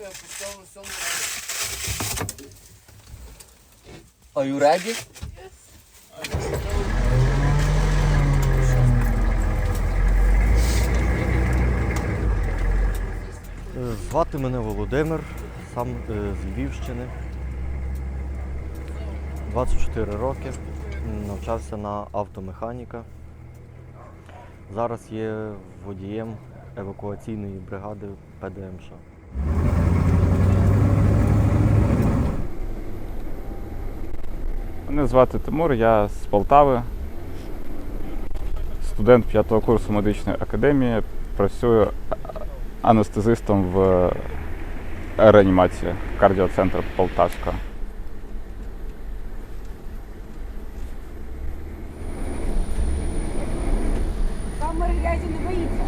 я поставлю сьому Are you ready? Звати мене Володимир, сам е, з Львівщини. 24 роки. Навчався на автомеханіка. Зараз є водієм евакуаційної бригади ПДМШ. Мене звати Тимур, я з Полтави, студент п'ятого курсу медичної академії, працюю анестезистом в реанімації кардіоцентру Полтавська. Камер грязі не боїться.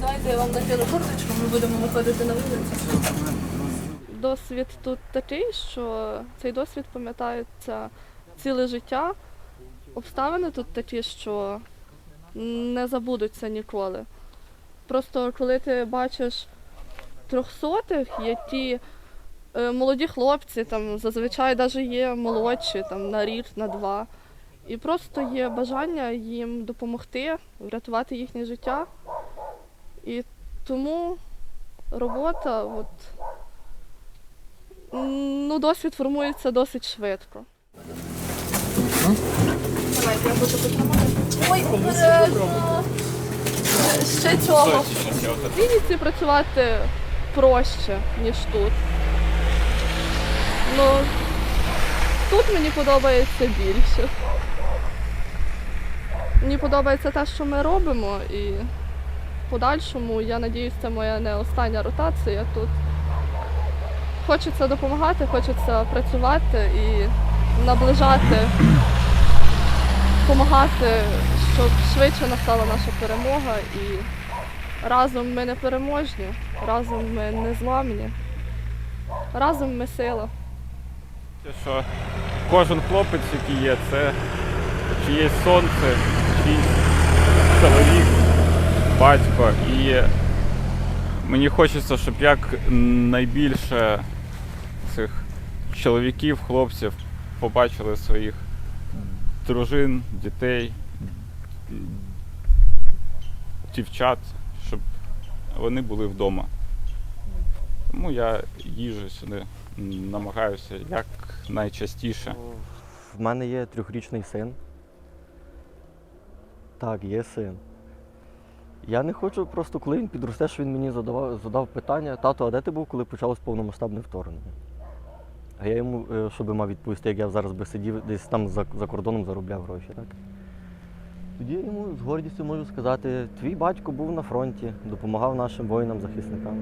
Давайте я вам накину курточку, ми будемо виходити на вулицю. Досвід тут такий, що цей досвід пам'ятається ціле життя. Обставини тут такі, що не забудуться ніколи. Просто коли ти бачиш трьохсотих, ті е, молоді хлопці, там зазвичай навіть є молодші, там на рік, на два. І просто є бажання їм допомогти, врятувати їхнє життя. І тому робота, от, ну, досвід формується досить швидко. Давайте я буду підтримати. Ой, обережно. Ще цього. В Вінниці працювати проще, ніж тут. Ну, тут мені подобається більше. Мені подобається те, що ми робимо, і в подальшому, я надіюсь, це моя не остання ротація тут. Хочеться допомагати, хочеться працювати і наближати, допомагати, щоб швидше настала наша перемога і разом ми не переможні, разом ми не зламні, разом ми сила. Що кожен хлопець, який є, це чиєсь сонце, чиїсь чоловік, батько. І мені хочеться, щоб як найбільше цих чоловіків, хлопців побачили своїх дружин, дітей, дівчат, щоб вони були вдома. Тому я їжджу сюди, намагаюся як найчастіше. В мене є трьохрічний син. Так, є син. Я не хочу просто, коли він підросте, що він мені задавав, задав питання, тато, а де ти був, коли почалось повномасштабне вторгнення? А я йому, е, що би мав відповісти, як я зараз би сидів десь там за, за кордоном заробляв гроші, так? Тоді я йому з гордістю можу сказати, твій батько був на фронті, допомагав нашим воїнам-захисникам.